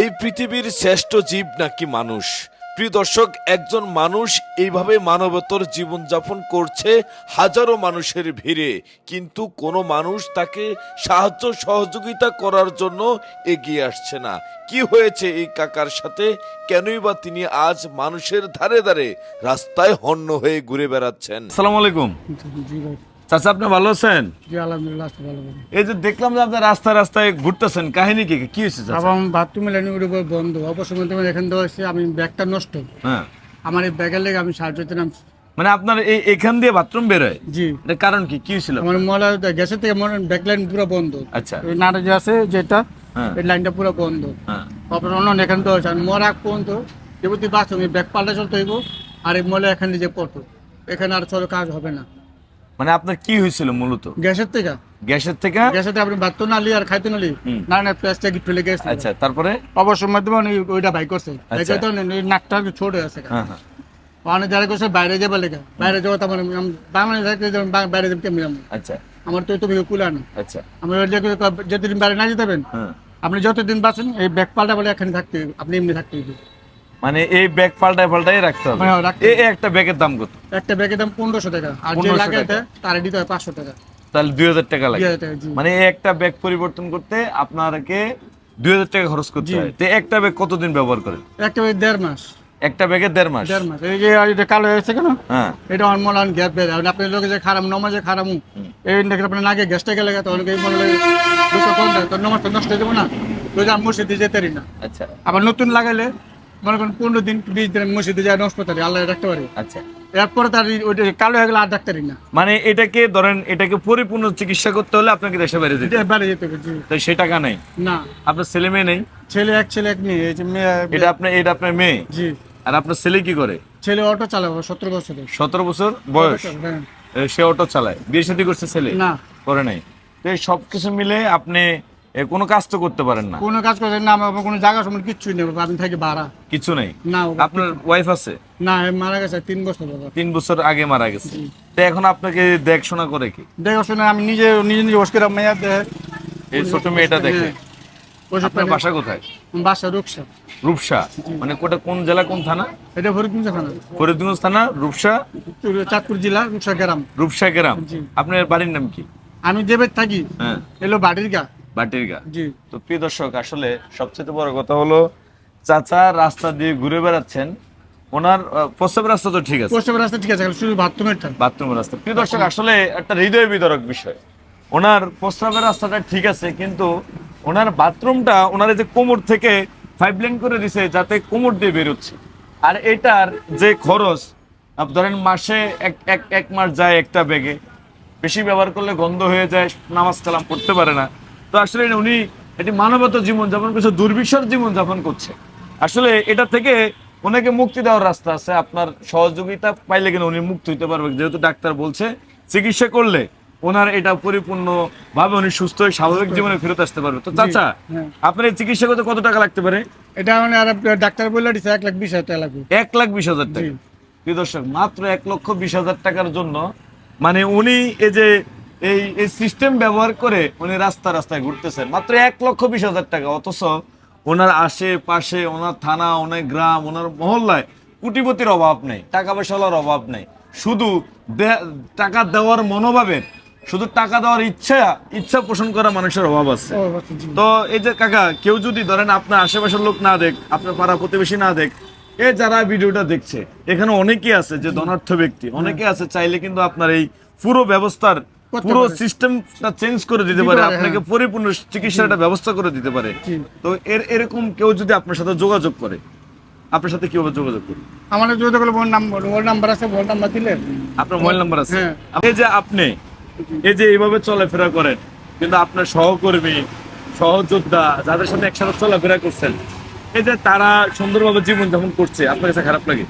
এই পৃথিবীর শ্রেষ্ঠ জীব নাকি মানুষ? প্রিয় দর্শক একজন মানুষ এইভাবে মানবতর জীবনযাপন করছে হাজারো মানুষের ভিড়ে। কিন্তু কোনো মানুষ তাকে সাহায্য সহযোগিতা করার জন্য এগিয়ে আসছে না। কি হয়েছে এই কাকার সাথে? কেনই বা তিনি আজ মানুষের ধারে ধারে রাস্তায় হন্য হয়ে ঘুরে বেড়াচ্ছেন? সালাম আলাইকুম। জি ভাই। চাচা আপনি ভালো আছেন? আছি এই যে দেখলাম যে আপনি রাস্তায় রাস্তায় ঘুরতেছেন কাহিনী কি? কি হয়েছে আমার বাথরুমে বন্ধ। তোমার এখান থেকে আমি ব্যাগটা নষ্ট। হ্যাঁ। আমার এই ব্যাগের লেগে আমি সাহায্য দিলাম মানে আপনার এই এখান দিয়ে বাথরুম বেরোয় জি। কারণ কি? কি ছিল আমার মলা গ্যাসের থেকে মনে ব্যাক লাইন পুরো বন্ধ। আচ্ছা। নাটা যে আছে যেটা হ্যাঁ। এই লাইনটা পুরো বন্ধ। হ্যাঁ। তারপর অন্য এখান থেকে হয়েছে মর আগ পর্যন্ত যেবতি বাথরুম এই ব্যাগ পাল্টা চলতে হইব আর এই মলে এখানে যে পড়তো এখানে আর চলো কাজ হবে না। মানে আপনার কি হয়েছিল মূলত? গ্যাসের থেকে। গ্যাসের থেকে? গ্যাসের থেকে আপনি নালি আর খাইতে নালি। না না প্লাস্টিক ফেলে গেছে। আচ্ছা তারপরে? মাধ্যমে উনি ওইটা করছে। আচ্ছা। এটা তো নাকটা ছোট আছে। হ্যাঁ হ্যাঁ। যারা করছে বাইরে যাবে লেগে। বাইরে তার মানে বাংলাদেশ থাকতে যেমন বাইরে যাবে কেমনি যাব? আচ্ছা। আমার তো তো কুলা না আচ্ছা। আমি ওই যে যতদিন বাইরে না যেতে হ্যাঁ। আপনি যতদিন বাঁচেন এই ব্যাগ পাল্টা বলে এখানে থাকতে। আপনি এমনি থাকতে। মানে এই ব্যাগ পাল্টায় পাল্টাই রাখতে হবে। হ্যাঁ, রাখতে এই এই একটা ব্যাগের দাম কত? একটা ব্যাগের দাম পনেরোশো টাকা। আর যে লাগে তার দিতে হয় পাঁচশো টাকা। তাহলে দুই হাজার টাকা লাগে। মানে এই একটা ব্যাগ পরিবর্তন করতে আপনাকে দুই হাজার টাকা খরচ করতে হয়। তো একটা ব্যাগ কতদিন ব্যবহার করেন? একটা ব্যাগ দেড় মাস। একটা ব্যাগে দেড় মাস? দেড় মাস। এই যে এটা কালো হয়েছে কেন? হ্যাঁ। এটা আমার মনে হয় গ্যাস বেড়ে আপনি লোকে যে খারাপ নমাজে খারাপ এই দেখে আপনার নাকে গ্যাসটা গেলে তো অনেকে মনে লাগে দুটো কম দেয় তোর নমাজটা নষ্ট হয়ে যাব না। যে আমি মসজিদে যেতে না। আচ্ছা। আবার নতুন লাগাইলে মনে করেন পনেরো দিন বিশ দিন মসজিদে যায় পারি আল্লাহ রাখতে পারি। আচ্ছা। এরপরে তার ওইটা কালো হয়ে গেলে আর ডাক্তারি না। মানে এটাকে ধরেন এটাকে পরিপূর্ণ চিকিৎসা করতে হলে আপনাকে দেশে বাইরে যেতে বাইরে যেতে হবে জি। তাই সে টাকা নেই? না। আপনার ছেলে মেয়ে নেই? ছেলে এক ছেলে এক মেয়ে এই যে মেয়ে এটা আপনার এটা আপনার মেয়ে? জি। আর আপনার ছেলে কি করে? ছেলে অটো চালাবো সতেরো বছরের। সতেরো বছর বয়স? হ্যাঁ। সে অটো চালায়। বিয়ে শাদী করছে ছেলে? না। করে নাই। তো এই সব কিছু মিলে আপনি এ, কোনো কাজ তো করতে পারেন না। কোনো কাজ করছেন না আমার কোনো জায়গা সময় কিচ্ছুই নেই বাবা, আমি থাকি ভাড়া। কিছু নেই? না আপনার ওয়াইফ আছে? না মারা গেছে তিন বছর বাবা তিন বছর আগে মারা গেছে। তো এখন আপনাকে দেখাশোনা করে কি? দেখো শুনে আমি নিজে নিজে নিজে ওষুধ মেয়া দেয় এই ছোট মেয়েটা দেখে? আপনার বাসা কোথায়? বাসা রুকসা রূপসা? মানে কোটা কোন জেলা কোন থানা? এটা ফরিদগঞ্জ থানা। ফরিদগঞ্জ থানা রূপসা? চাঁদপুর জেলা রুকসা গ্রাম। রূপসা গ্রাম। আপনার বাড়ির নাম কি? আমি যেবে থাকি। হ্যাঁ। এলো বাড়ির গা। বাটির গা জি। তো প্রিয় দর্শক আসলে সবচেয়ে বড় কথা হলো চাচা রাস্তা দিয়ে ঘুরে বেড়াচ্ছেন ওনার আহ, প্রস্রাবের রাস্তা তো ঠিক আছে। পশ্চিম রাস্তা ঠিক আছে শুধু বাথরুমের বাথরুমের রাস্তা। প্রিয় দর্শক আসলে একটা হৃদয় বিতরক বিষয়। ওনার প্রস্রাবের রাস্তাটা ঠিক আছে কিন্তু ওনার বাথরুমটা ওনার এই যে কোমর থেকে ফাইভ লাইন করে দিছে যাতে কোমর দিয়ে বেরোচ্ছে। আর এটার যে খরচ ধরেন মাসে এক এক এক মাস যায় একটা ব্যাগে। বেশি ব্যবহার করলে গন্ধ হয়ে যায় নামাজ কালাম পড়তে পারে না। তো আসলে উনি এটি মানবত জীবন যাপন করছে দুর্বিষর জীবন যাপন করছে। আসলে এটা থেকে ওনাকে মুক্তি দেওয়ার রাস্তা আছে আপনার সহযোগিতা পাইলে কিনা উনি মুক্ত হইতে পারবে যেহেতু ডাক্তার বলছে চিকিৎসা করলে ওনার এটা পরিপূর্ণ ভাবে উনি সুস্থ হয়ে স্বাভাবিক জীবনে ফেরত আসতে পারবে। তো চাচা হ্যাঁ। আপনার এই চিকিৎসা করতে কত টাকা লাগতে পারে? এটা মানে আর ডাক্তার বললে দিছে এক লাখ বিশ হাজার টাকা লাগবে। এক লাখ বিশ হাজার টাকা। প্রিয় দর্শক মাত্র এক লক্ষ বিশ হাজার টাকার জন্য মানে উনি এই যে এই এই সিস্টেম ব্যবহার করে উনি রাস্তা রাস্তায় ঘুরতেছেন। মাত্র এক লক্ষ বিশ হাজার টাকা অথচ ওনার আশেপাশে ওনার থানা ওনার গ্রাম ওনার মহল্লায় কুটিপতির অভাব নেই টাকা পয়সার অভাব নেই। শুধু টাকা দেওয়ার মনোভাবের শুধু টাকা দেওয়ার ইচ্ছা ইচ্ছা পোষণ করা মানুষের অভাব আছে। তো এই যে কাকা কেউ যদি ধরেন আপনার আশেপাশের লোক না দেখ আপনার পাড়া প্রতিবেশী না দেখ এ যারা ভিডিওটা দেখছে এখানে অনেকেই আছে যে ধনার্থ ব্যক্তি অনেকে আছে চাইলে কিন্তু আপনার এই পুরো ব্যবস্থার পুরো সিস্টেমটা চেঞ্জ করে দিতে পারে আপনাকে হ্যাঁ। পরিপূর্ণ চিকিৎসাটা ব্যবস্থা করে দিতে পারে। তো এর এরকম কেউ যদি আপনার সাথে যোগাযোগ করে আপনার সাথে কীভাবে যোগাযোগ করে আমার যদি বলে ওর নাম্বার ওর নাম্বার আছে ওর নাম্বার দিলে। আপনার মোবাইল নাম্বার আছে? হ্যাঁ। এই যে আপনি এই যে এইভাবে চলাফেরা করেন কিন্তু আপনার সহকর্মী সহযোদ্ধা যাদের সাথে একসাথে চলাফেরা করছেন এই যে তারা সুন্দরভাবে জীবন যাপন করছে আপনার কাছে খারাপ লাগে?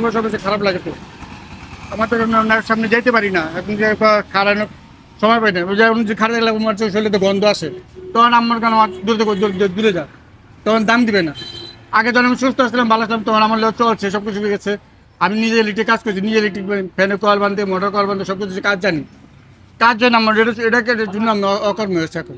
আমার সব কিছু খারাপ লাগে তো। আমার তো সামনে যাইতে পারি না। এখন যে খারানোর সময় পাই না। ওই যে খারাপ লাগলে আমার শরীরে তো গন্ধ আসে তখন আমার কেন আমার দূরে থেকে দূরে- যা। তখন দাম দিবে না। আগে যখন আমি সুস্থ আসছিলাম ভালো আসলাম তখন আমার লোক চলছে সব কিছু গেছে। আমি নিজে ইলেকট্রিক কাজ করছি নিজে ইলেকট্রিক ফ্যানের কল বানতে মোটর কল বানতে সব কিছু কাজ জানি। কাজ জানি আমার এটা এটাকে এটার জন্য আমি অকর্মী হয়েছে এখন।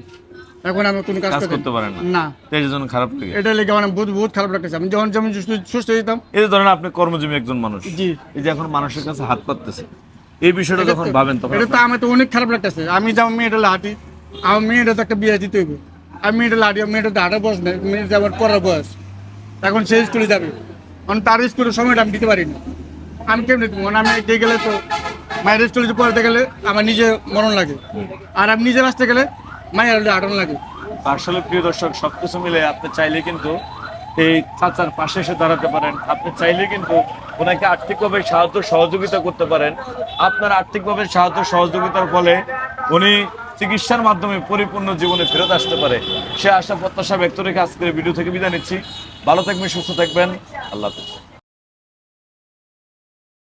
এখন আমি কোনো কাজ করতে পারেন না। এই জন্য খারাপ লাগে। এটা লেগে আমার বহুত বহুত খারাপ লাগতেছে। আমি যখন যেমন সুস্থ- সুস্থ যেতাম এই ধরেন আপনি কর্মজীবী একজন মানুষ। জি। এই যে এখন মানুষের কাছে হাত পাততেছে। এই বিষয়টা যখন ভাবেন তখন এটা তো আমার তো অনেক খারাপ লাগতেছে। আমি যেমন মেয়েটা লাটি আমার মেয়েটা তো একটা বিয়ে দিতে হইবে। আমি মেয়েটা লাটি আমার মেয়েটা তো বয়স মেয়েটা বয়স। এখন সে স্কুলে যাবে। কারণ তার স্কুলের সময়টা আমি দিতে পারি না আমি কেমনি দেবো? মানে আমি দিয়ে গেলে তো মায়ের স্কুলে পড়াতে গেলে আমার নিজে মরণ লাগে। আর আমি নিজে বাঁচতে গেলে মায়ের হাঁটানো লাগে। আসলে প্রিয় দর্শক সবকিছু মিলে আপনি চাইলে কিন্তু এই চাচার পাশে এসে দাঁড়াতে পারেন। আপনি চাইলে কিন্তু ওনাকে আর্থিকভাবে সাহায্য সহযোগিতা করতে পারেন। আপনার আর্থিকভাবে সাহায্য সহযোগিতার ফলে উনি চিকিৎসার মাধ্যমে পরিপূর্ণ জীবনে ফেরত আসতে পারে। সে আশা প্রত্যাশা ব্যক্ত রেখে আজকের ভিডিও থেকে বিদায় নিচ্ছি। ভালো থাকবেন, সুস্থ থাকবেন। আল্লাহ হাফিজ।